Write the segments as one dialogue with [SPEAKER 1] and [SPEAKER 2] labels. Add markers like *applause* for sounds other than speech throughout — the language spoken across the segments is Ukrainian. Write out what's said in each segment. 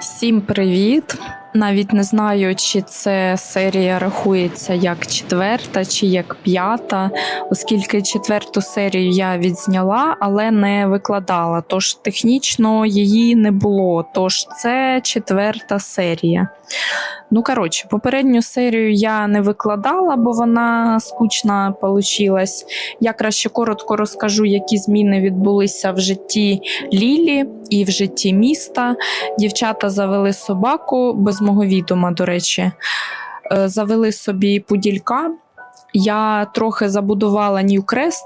[SPEAKER 1] Всім привіт! Навіть не знаю, чи це серія рахується як четверта чи як п'ята, оскільки четверту серію я відзняла, але не викладала. Тож технічно її не було. Тож це четверта серія. Ну, коротше, попередню серію я не викладала, бо вона скучна получилась. Я краще коротко розкажу, які зміни відбулися в житті Лілі і в житті міста. Дівчата завели собаку без мого відома, до речі. Е, Завели собі пуділька. Я трохи забудувала Ньюкрест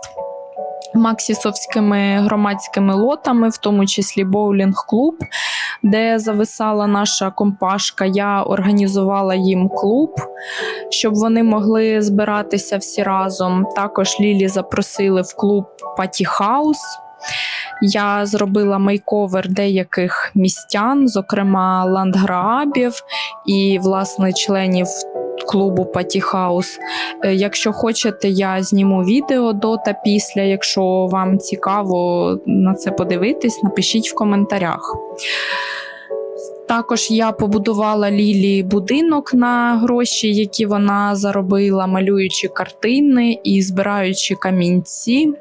[SPEAKER 1] максісовськими громадськими лотами, в тому числі боулінг-клуб, де зависала наша компашка. Я організувала їм клуб, щоб вони могли збиратися всі разом. Також Лілі запросили в клуб Паті Хаус. Я зробила мейковер деяких містян, зокрема ландграабів і власне членів клубу Паті Хаус. Е, Якщо хочете, я зніму відео до та після. Якщо вам цікаво на це подивитись, напишіть в коментарях. Також я побудувала Лілі будинок на гроші, які вона заробила, малюючи картини і збираючи камінці.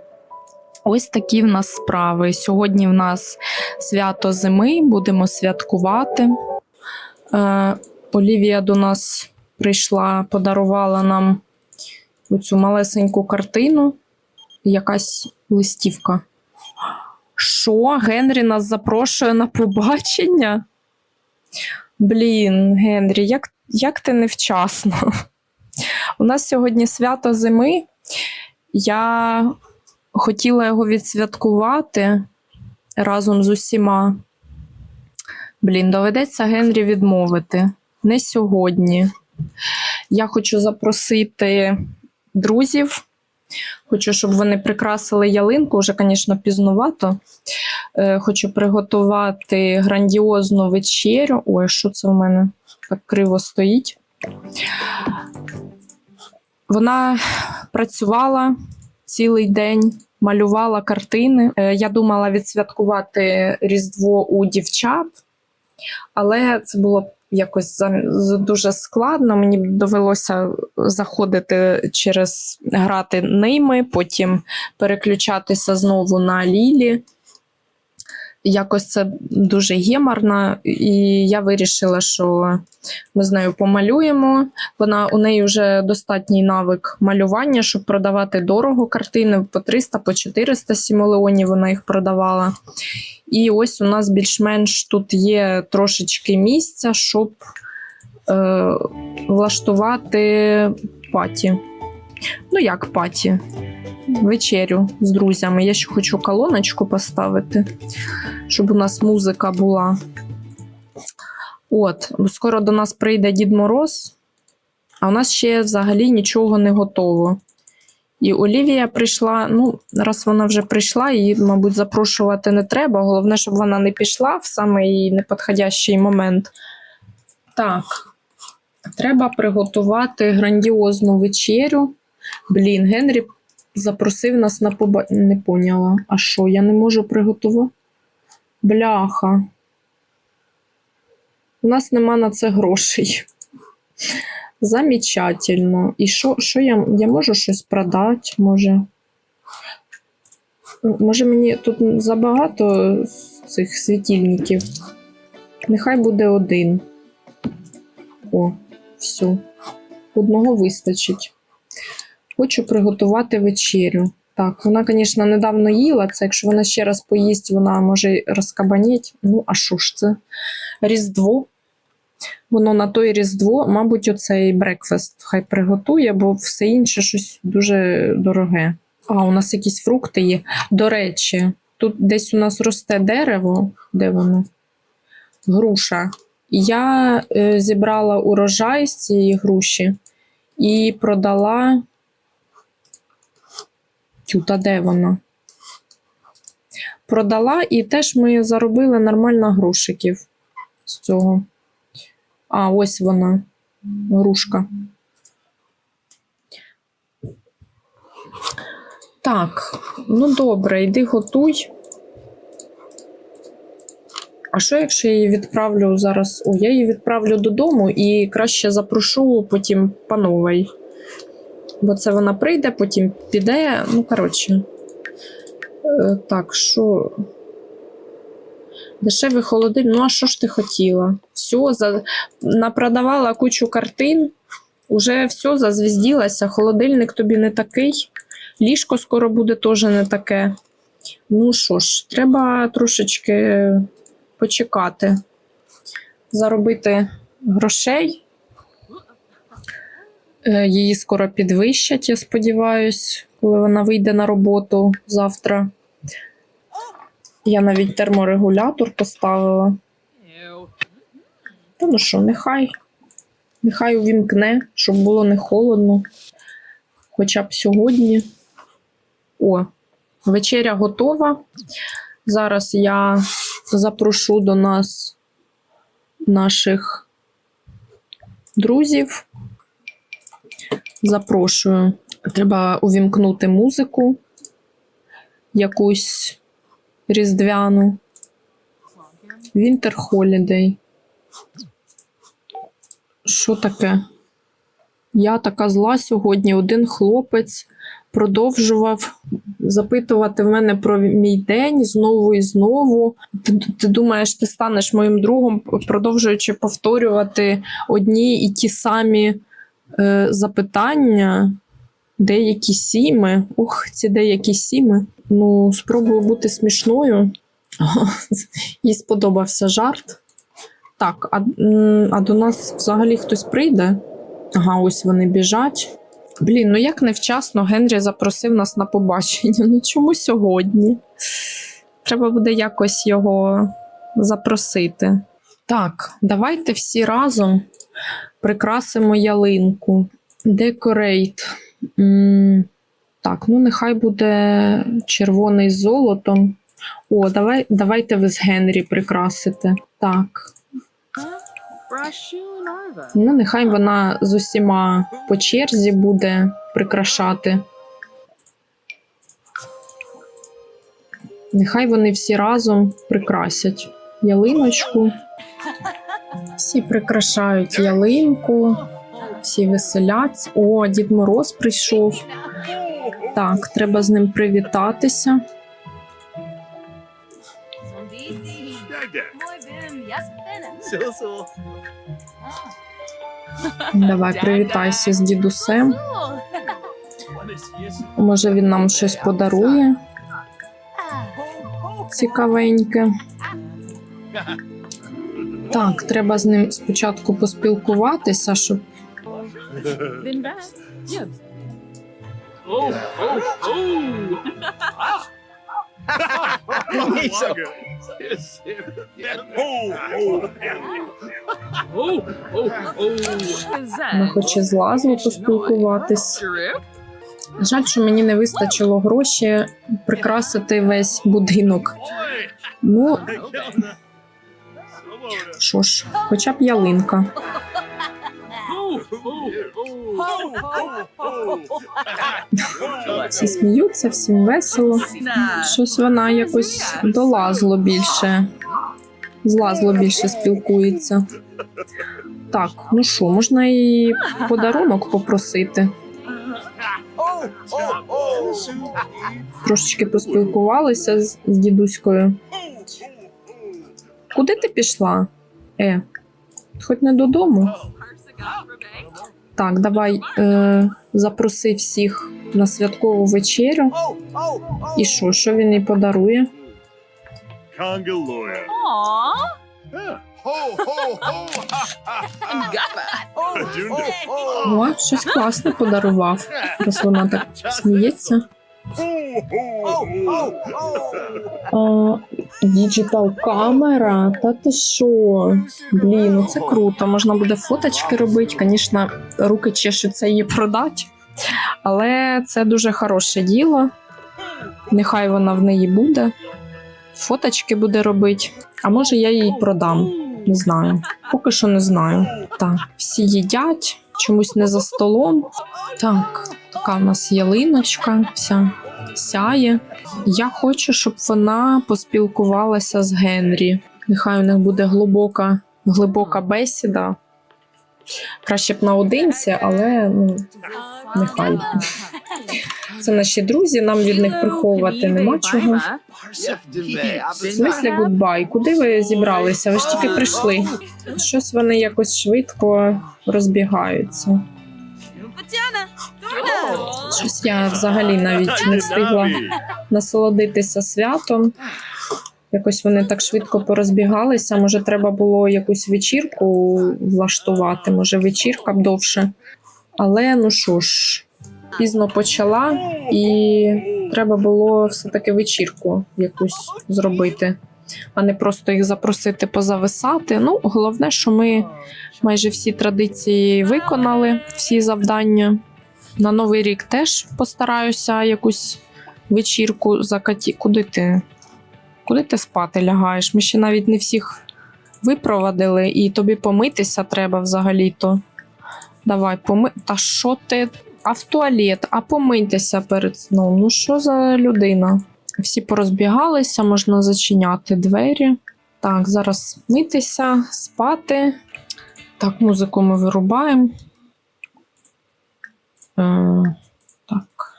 [SPEAKER 1] Ось такі в нас справи. Сьогодні в нас свято зими, будемо святкувати. Е, Олівія до нас прийшла, подарувала нам оцю малесеньку картину, якась листівка. Що? Генрі нас запрошує на побачення? Блін, Генрі, як, як ти невчасно? У нас сьогодні свято зими. Я хотіла його відсвяткувати разом з усіма. Блін, доведеться Генрі відмовити. Не сьогодні. Я хочу запросити друзів. Хочу, щоб вони прикрасили ялинку, вже, звісно, пізнувато. Е, Хочу приготувати грандіозну вечерю. Ой, що це у мене так криво стоїть? Вона працювала цілий день, малювала картини. Е, Я думала відсвяткувати Різдво у дівчат, але це було якось дуже складно. Мені довелося заходити через грати ними, потім переключатися знову на Лілі. Якось це дуже геморно, і я вирішила, що ми з нею помалюємо. Вона у неї вже достатній навик малювання, щоб продавати дорого картини по 300, по 400 сімолеонів вона їх продавала. І ось у нас більш-менш тут є трошечки місця, щоб е, влаштувати паті. Ну, як паті? Вечерю з друзями. Я ще хочу колоночку поставити, щоб у нас музика була. От, скоро до нас прийде Дід Мороз, а у нас ще взагалі нічого не готово. І Олівія прийшла. Ну, раз вона вже прийшла, її, мабуть, запрошувати не треба. Головне, щоб вона не пішла в самий неподходящий момент. Так, треба приготувати грандіозну вечерю. Блін, Генрі запросив нас на поба... Не поняла. А що, я не можу приготувати? Бляха. У нас нема на це грошей. Замечательно. І що, що я, я можу щось продати? Може. Може, мені тут забагато цих світильників. Нехай буде один. О, все. Одного вистачить. Хочу приготувати вечерю. Так, вона, звісно, недавно їла це. Якщо вона ще раз поїсть, вона може розкабаніть. Ну, а що ж це? Різдво. Воно на той Різдво, мабуть, оцей брекфаст хай приготує, бо все інше щось дуже дороге. А, у нас якісь фрукти є. До речі, тут десь у нас росте дерево. Де воно? Груша. Я е, зібрала урожай з цієї груші і продала. Тю, та де вона? Продала, і теж ми заробили нормально грошиків з цього. А, ось вона, грушка. Так, ну добре, йди готуй. А що, якщо я її відправлю зараз? О, я її відправлю додому і краще запрошу потім по новій. Бо це вона прийде, потім піде. Ну, коротше. Е, Так, що. Дешевий холодильник. Ну, а що ж ти хотіла? Все, за... напродавала кучу картин, уже все, зазвізділася. Холодильник тобі не такий. Ліжко скоро буде теж не таке. Ну що ж, треба трошечки почекати, заробити грошей. Е, Її скоро підвищать, я сподіваюся, коли вона вийде на роботу завтра. Я навіть терморегулятор поставила. Та ну що, нехай. Нехай увімкне, щоб було не холодно. Хоча б сьогодні. О, вечеря готова. Зараз я запрошу до нас наших друзів. Запрошую. Треба увімкнути музику якусь різдвяну. Winter Holiday. Що таке? Я така зла сьогодні. Один хлопець продовжував запитувати в мене про мій день знову і знову. Ти, ти думаєш, ти станеш моїм другом, продовжуючи повторювати одні і ті самі е, запитання, деякі сіми. Ух, ці деякі сіми. Ну, спробую бути смішною. *laughs* Їй сподобався жарт. Так, а, а до нас взагалі хтось прийде? Ага, ось вони біжать. Блін, ну як невчасно Генрі запросив нас на побачення. Ну чому сьогодні? Треба буде якось його запросити. Так, давайте всі разом прикрасимо ялинку. Декорейт. Так, ну нехай буде червоний з золотом. О, давай, давайте ви з Генрі прикрасите. Так. Ну, нехай вона з усіма по черзі буде прикрашати. Нехай вони всі разом прикрасять ялиночку. Всі прикрашають ялинку, всі веселяться. О, Дід Мороз прийшов. Так, треба з ним привітатися. Давай, привітайся з дідусем. Може, він нам щось подарує цікавеньке. Так, треба з ним спочатку поспілкуватися, щоб
[SPEAKER 2] Oh, oh, oh! Oh, oh, oh!
[SPEAKER 1] вона хоче з лазву поспілкуватись. Жаль, що мені не вистачило гроші прикрасити весь будинок. Ну, що ж, хоча б ялинка. Всі сміються, всім весело. Щось вона якось долазло більше. Злазло більше спілкується. Так, ну що, можна і подарунок попросити. Трошечки поспілкувалися з, з дідуською. Куди ти пішла? Е, хоч не додому. Так, давай е, запроси всіх на святкову вечерю. І що, що він їй подарує? О, щось класне подарував. Раз вона так сміється. Діджитал камера, та ти що? Блін, ну це круто. Можна буде фоточки робити. Звісно, руки чешуться її продати. Але це дуже хороше діло. Нехай вона в неї буде. Фоточки буде робити. А може я їй продам. Не знаю. Поки що не знаю. Так, всі їдять, чомусь не за столом. Так, така в нас ялиночка, вся сяє. Я хочу, щоб вона поспілкувалася з Генрі. Нехай у них буде глибока, глибока бесіда. Краще б наодинці, але ну, нехай. Це наші друзі, нам від них приховувати нема чого. В смислі гудбай? Куди ви зібралися? Ви ж тільки прийшли. Щось вони якось швидко розбігаються. Щось я взагалі навіть не встигла насолодитися святом. Якось вони так швидко порозбігалися. Може, треба було якусь вечірку влаштувати, може, вечірка б довше. Але ну що ж, пізно почала, і треба було все-таки вечірку якусь зробити, а не просто їх запросити позависати. Ну, головне, що ми майже всі традиції виконали, всі завдання. На новий рік теж постараюся якусь вечірку закаті. Куди ти? Куди ти спати лягаєш? Ми ще навіть не всіх випровадили, і тобі помитися треба взагалі-то. Давай, поми. Та що ти? А в туалет, а помитися перед сном. Ну що за людина? Всі порозбігалися, можна зачиняти двері. Так, зараз митися, спати. Так, музику ми вирубаємо. Е, так,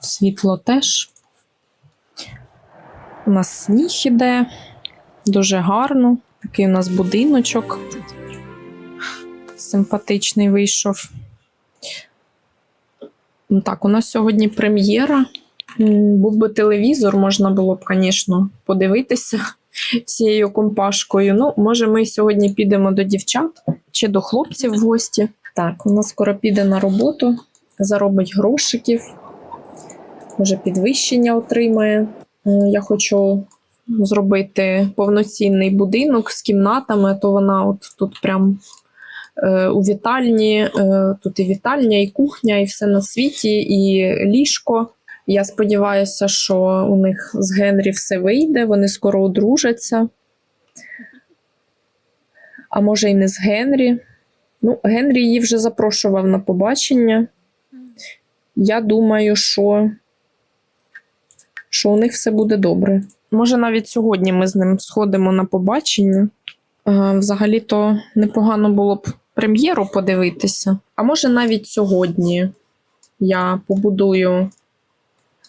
[SPEAKER 1] світло теж. У нас сніг іде, дуже гарно. Такий у нас будиночок. Симпатичний вийшов. Ну Так, у нас сьогодні прем'єра. Був би телевізор, можна було б, звісно, подивитися *laughs* всією компашкою. Ну, може, ми сьогодні підемо до дівчат чи до хлопців в гості. Так, вона скоро піде на роботу, заробить грошиків, може, підвищення отримає. Е, Я хочу зробити повноцінний будинок з кімнатами, то вона от тут прям е, у вітальні, е, тут і вітальня, і кухня, і все на світі, і ліжко. Я сподіваюся, що у них з Генрі все вийде, вони скоро одружаться. А може, і не з Генрі. Ну, Генрі її вже запрошував на побачення. Я думаю, що що у них все буде добре. Може, навіть сьогодні ми з ним сходимо на побачення. Взагалі-то непогано було б прем'єру подивитися. А може, навіть сьогодні я побудую,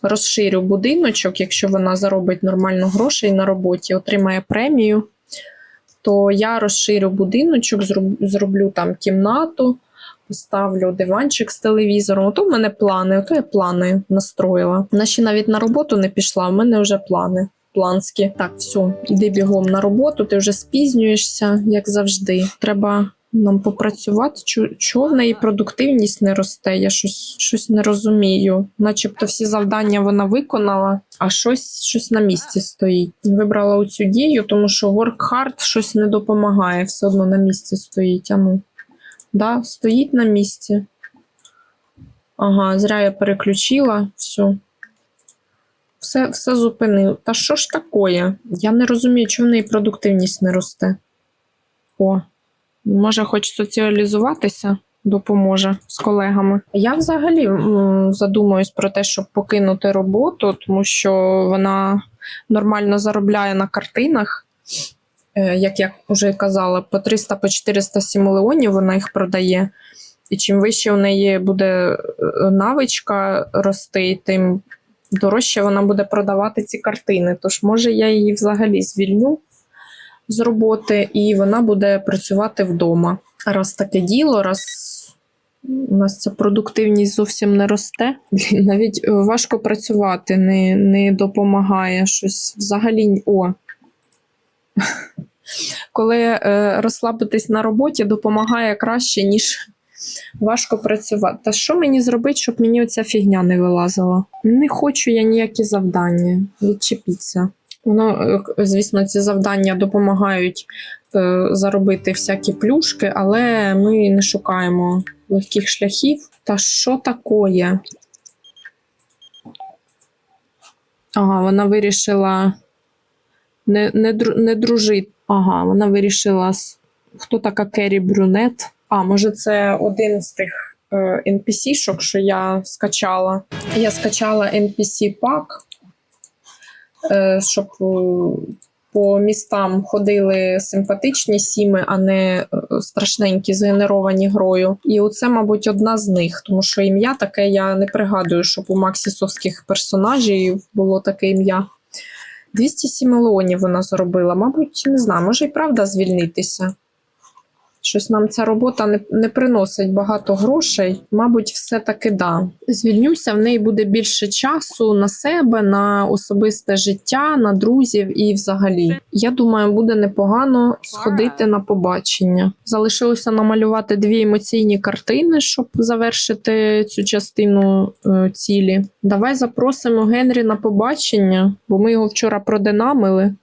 [SPEAKER 1] розширю будиночок, якщо вона заробить нормально грошей на роботі, отримає премію, то я розширю будиночок, зроблю там кімнату, поставлю диванчик з телевізором. Ото в мене плани, ото я плани настроїла. Вона ще навіть на роботу не пішла, в мене вже плани. Планські. Так, все, іди бігом на роботу, ти вже спізнюєшся, як завжди. Треба нам попрацювати. Чо- Чого в неї продуктивність не росте? Я щось, щось не розумію. Начебто всі завдання вона виконала, а щось, щось на місці стоїть. Вибрала оцю дію, тому що work hard щось не допомагає, все одно на місці стоїть. А ну. Да, стоїть на місці. Ага, зря я переключила. Все. Все, все зупинив. Та що ж такое? Я не розумію, чому в неї продуктивність не росте. О, може, хоч соціалізуватися допоможе з колегами. Я взагалі задумуюсь про те, щоб покинути роботу, тому що вона нормально заробляє на картинах. Е, Як я вже казала, по 300 по 400 сімолеонів вона їх продає. І чим вище у неї буде е, навичка рости, тим дорожче вона буде продавати ці картини. Тож, може, я її взагалі звільню з роботи, і вона буде працювати вдома. Раз таке діло, раз у нас ця продуктивність зовсім не росте. *laughs* Навіть важко працювати, не, не допомагає щось взагалі. О. Коли е, розслабитись на роботі, допомагає краще, ніж важко працювати. Та що мені зробити, щоб мені оця фігня не вилазила? Не хочу я ніякі завдання. Відчепіться. Воно, е, звісно, ці завдання допомагають е, заробити всякі плюшки, але ми не шукаємо легких шляхів. Та що такое? Ага, вона вирішила не, не, не дружити. Ага, вона вирішила, хто така Керрі Брюнет. А, може, це один з тих е, NPC-шок, що я скачала. Я скачала NPC пак, е, щоб е, по містам ходили симпатичні сіми, а не е, страшненькі, згенеровані грою. І оце, мабуть, одна з них, тому що ім'я таке я не пригадую, щоб у максісовських персонажів було таке ім'я. 207 мільйонів вона заробила. Мабуть, не знаю, може і правда звільнитися. Щось нам ця робота не, не приносить багато грошей. Мабуть, все-таки да. Звільнюся, в неї буде більше часу на себе, на особисте життя, на друзів і взагалі. Я думаю, буде непогано сходити на побачення. Залишилося намалювати дві емоційні картини, щоб завершити цю частину е, цілі. Давай запросимо Генрі на побачення, бо ми його вчора продинамили.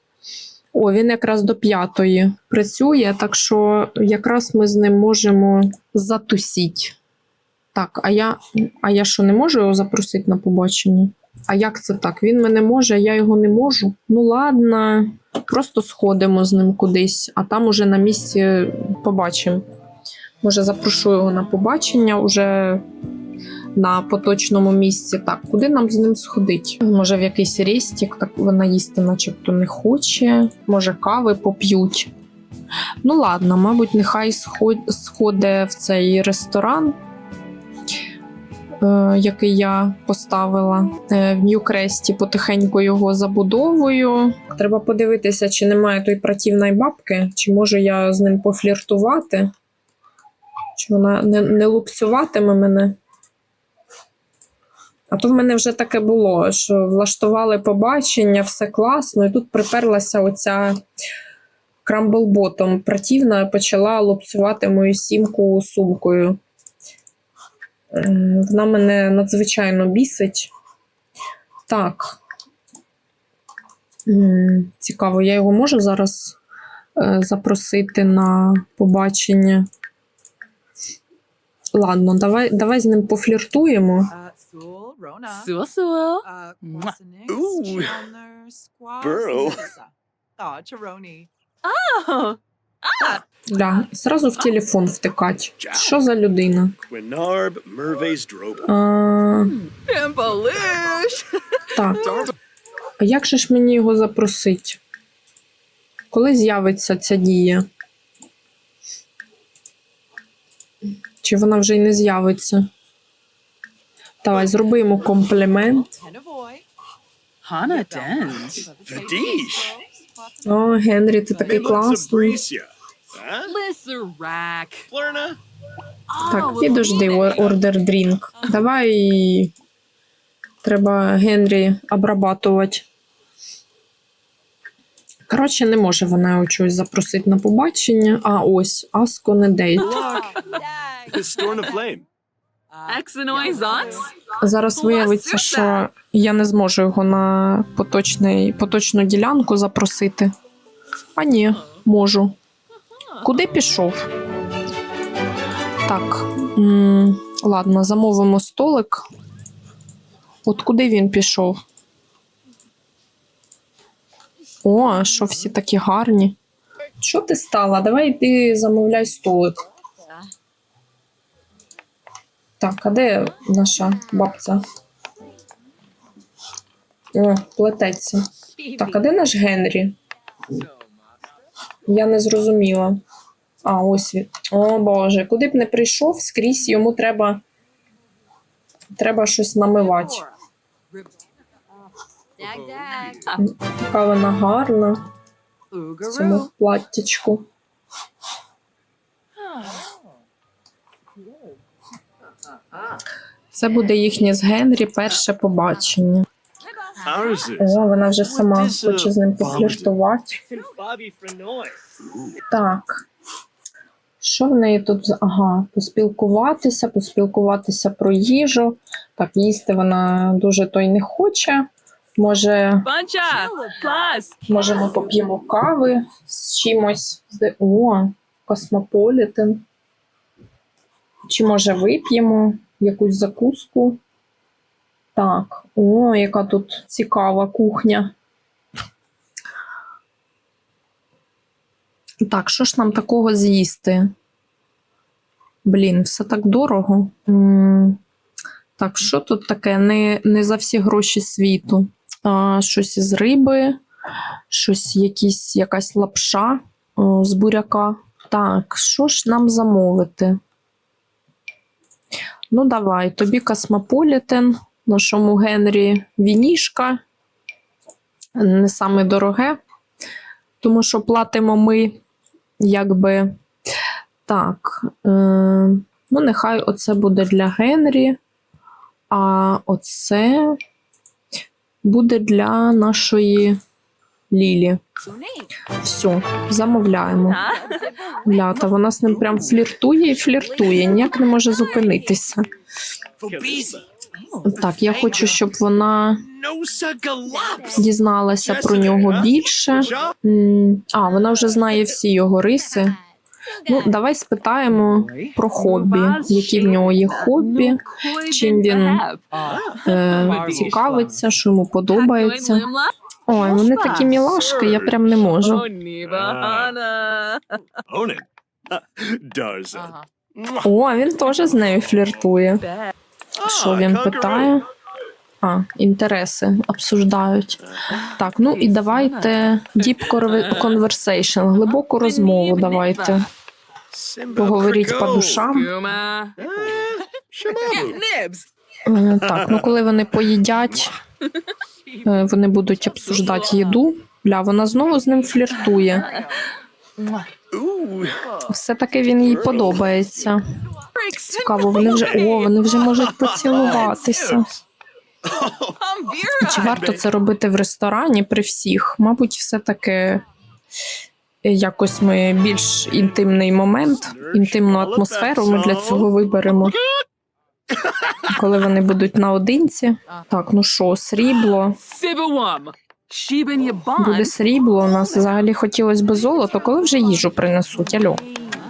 [SPEAKER 1] О, він якраз до п'ятої працює, так що якраз ми з ним можемо затусіть. Так, а я, а я що, не можу його запросити на побачення? А як це так? Він мене може, а я його не можу. Ну ладно, просто сходимо з ним кудись, а там уже на місці побачимо. Може, запрошу його на побачення уже на поточному місці. Так, куди нам з ним сходить? Може, в якийсь рестік, так вона їсти начебто не хоче. Може, кави поп'ють. Ну, ладно, мабуть, нехай сходить в цей ресторан, е, який я поставила е, в Нью-Кресті, потихеньку його забудовую. Треба подивитися, чи немає той противної бабки, чи можу я з ним пофліртувати, чи вона не, не лупцюватиме мене. А то в мене вже таке було, що влаштували побачення, все класно, і тут приперлася оця крамблботом противна почала лупцювати мою сімку сумкою. Вона мене надзвичайно бісить. Так. Цікаво, я його можу зараз е, запросити на побачення. Ладно, давай, давай з ним пофліртуємо.
[SPEAKER 3] Rona.
[SPEAKER 2] Sul Sul.
[SPEAKER 3] Uh,
[SPEAKER 4] Ooh.
[SPEAKER 3] Chalner, Squaz,
[SPEAKER 4] Burrow.
[SPEAKER 3] Melissa. Aw,
[SPEAKER 2] Oh.
[SPEAKER 1] Да, сразу в телефон втикать. Що за людина?
[SPEAKER 4] Quinarb Droba.
[SPEAKER 1] А, так. А як же ж мені його запросити? Коли з'явиться ця дія? Чи вона вже й не з'явиться? Давай, зроби йому комплімент.
[SPEAKER 3] Tenavoy.
[SPEAKER 2] Hana Den.
[SPEAKER 1] О, Генрі, ти такий класний.
[SPEAKER 4] Sabricia. Huh?
[SPEAKER 1] Так, підожди, ордер дрінк. Давай. Треба Генрі обрабатувати. Коротше, не може вона його чогось запросити на побачення. А ось, Аско не дейт. Зараз виявиться, що я не зможу його на поточний, поточну ділянку запросити. А ні, можу. Куди пішов? Так. м, ладно, замовимо столик. От куди він пішов? О, що всі такі гарні. Що ти стала? Давай йди замовляй столик. Так, а де наша бабця? О, плететься. Так, а де наш Генрі? Я не зрозуміла. А, ось він. О Боже, куди б не прийшов, скрізь йому треба. Треба щось намивати. Яка вона гарна в цьому платтячку. Це буде їхнє з Генрі перше побачення. О, вона вже сама хоче з ним пофліртувати. Так. Що в неї тут? Ага, поспілкуватися, поспілкуватися про їжу. Так, їсти вона дуже то й не хоче. Може, може ми поп'ємо кави з чимось. О, космополітен. Чи може вип'ємо якусь закуску? Так, о, яка тут цікава кухня. Так, що ж нам такого з'їсти? Блін, все так дорого. Так, що тут таке? Не, не за всі гроші світу. А, щось із риби. щось, якісь, якась лапша о, з буряка. Так, що ж нам замовити? Ну, давай, тобі космополітен, нашому Генрі вінішка. Не саме дороге, тому що платимо ми, якби. Так, е, ну, нехай оце буде для Генрі, а оце буде для нашої Лілі. Все, замовляємо. Лята, вона з ним прям фліртує і фліртує, ніяк не може зупинитися. Так, я хочу, щоб вона дізналася про нього більше. А, вона вже знає всі його риси. Ну, давай спитаємо про хобі. Які в нього є хобі, чим він е, цікавиться, що йому подобається. Ой, вони такі мілашки, я прям не можу. О, він теж з нею фліртує. Що він питає? А, інтереси обсуждають. Так, ну і давайте deep conver- conversation, глибоку розмову давайте. Поговоріть по душам. Е, Так, ну коли вони поїдять, е, вони будуть обсуждати їду. Бля, вона знову з ним фліртує. Все-таки він їй подобається. Цікаво, вони вже о, вони вже можуть поцілуватися. Чи варто це робити в ресторані при всіх? Мабуть, все-таки якось ми більш інтимний момент, інтимну атмосферу ми для цього виберемо. Коли вони будуть наодинці. Так, ну що, срібло. Буде срібло. У нас взагалі хотілося б золото, коли вже їжу принесуть. Альо,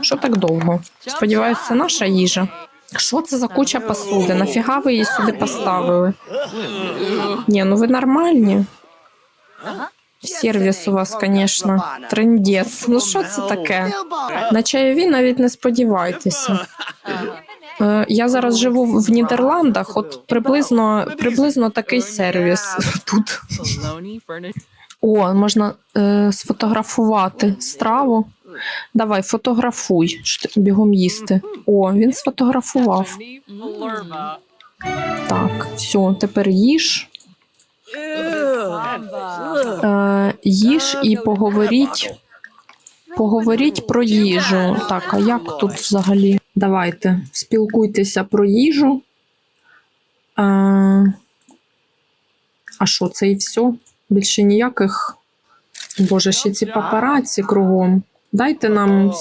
[SPEAKER 1] що так довго? Сподіваюся, це наша їжа. Що це за куча посуди? Нафіга ви її сюди поставили? Ні, ну ви нормальні. Сервіс у вас, звісно, трендець. Ну що це таке? На чайові навіть не сподівайтеся. Е, Я зараз живу в Нідерландах, от приблизно, приблизно такий сервіс *laughs* тут. О, можна е, сфотографувати страву. Давай, фотографуй, бігом їсти. О, він сфотографував. Так, все, тепер їж. Е, їж і поговоріть. Поговоріть про їжу. Так, а як тут взагалі? Давайте, спілкуйтеся про їжу. Е, а що, це і все? Більше ніяких. Боже, ще ці папараці кругом. Дайте нам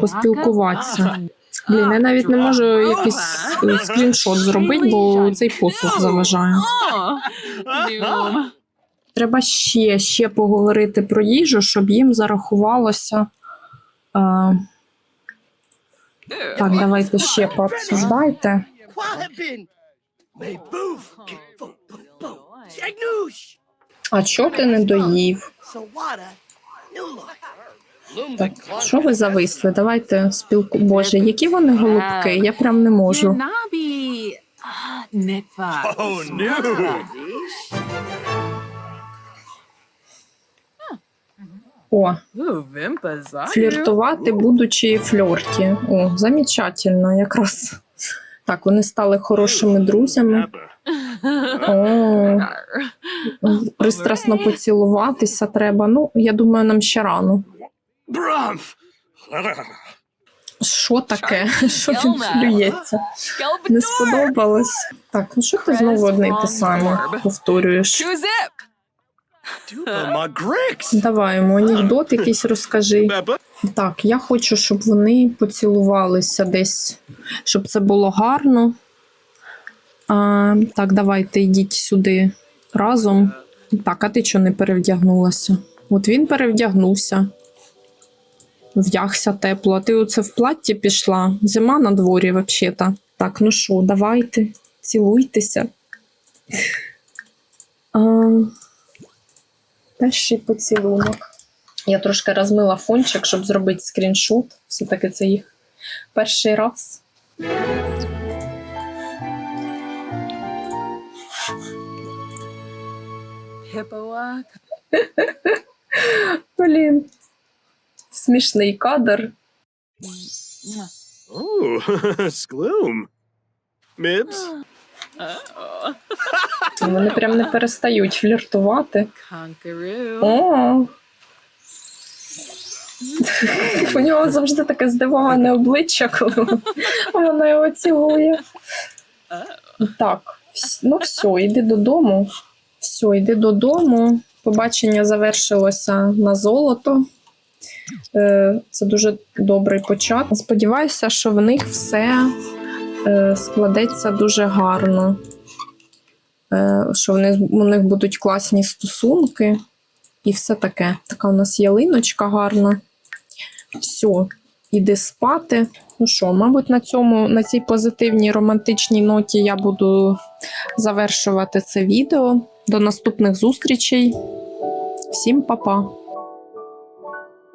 [SPEAKER 1] поспілкуватися. Блін, я навіть не можу якийсь е, скріншот зробити, бо цей посуд заважає. Треба ще, ще поговорити про їжу, щоб їм зарахувалося. Е, так, давайте ще пообсуждайте. А чого ти не доїв? Так, що ви зависли? Давайте спілку. Боже, які вони голубки, я прям не можу. О, фліртувати, будучи фльорті. О, замечательно, якраз. Так, вони стали хорошими друзями. О, пристрасно поцілуватися треба. Ну, я думаю, нам ще рано. Що таке? *laughs* Що він плюється? Не сподобалось. Так, ну що ти знову одне й те саме повторюєш? Давай йому анекдот якийсь розкажи. Так, я хочу, щоб вони поцілувалися десь, щоб це було гарно. А, так, давайте йдіть сюди разом. Так, а ти чого не перевдягнулася? От він перевдягнувся. Вдягся тепло. А ти оце в платті пішла. Зима на дворі, взагалі-то. Так, ну що, давайте, цілуйтеся. А, перший поцілунок. Я трошки розмила фончик, щоб зробити скріншот. Все-таки це їх перший раз. *laughs* Блін. Смішний кадр.
[SPEAKER 4] Oh, Mibs?
[SPEAKER 2] Oh.
[SPEAKER 1] Вони прям не перестають фліртувати. О. У нього завжди таке здивоване обличчя, коли вона його цілує. Так, ну все, йди додому. Все, йди додому. Побачення завершилося на золото. Е, Це дуже добрий початок. Сподіваюся, що в них все складеться дуже гарно. Е, Що у них будуть класні стосунки і все таке. Така у нас ялиночка гарна. Все, іди спати. Ну що, мабуть, на цьому, на цій позитивній романтичній ноті я буду завершувати це відео. До наступних зустрічей. Всім па-па!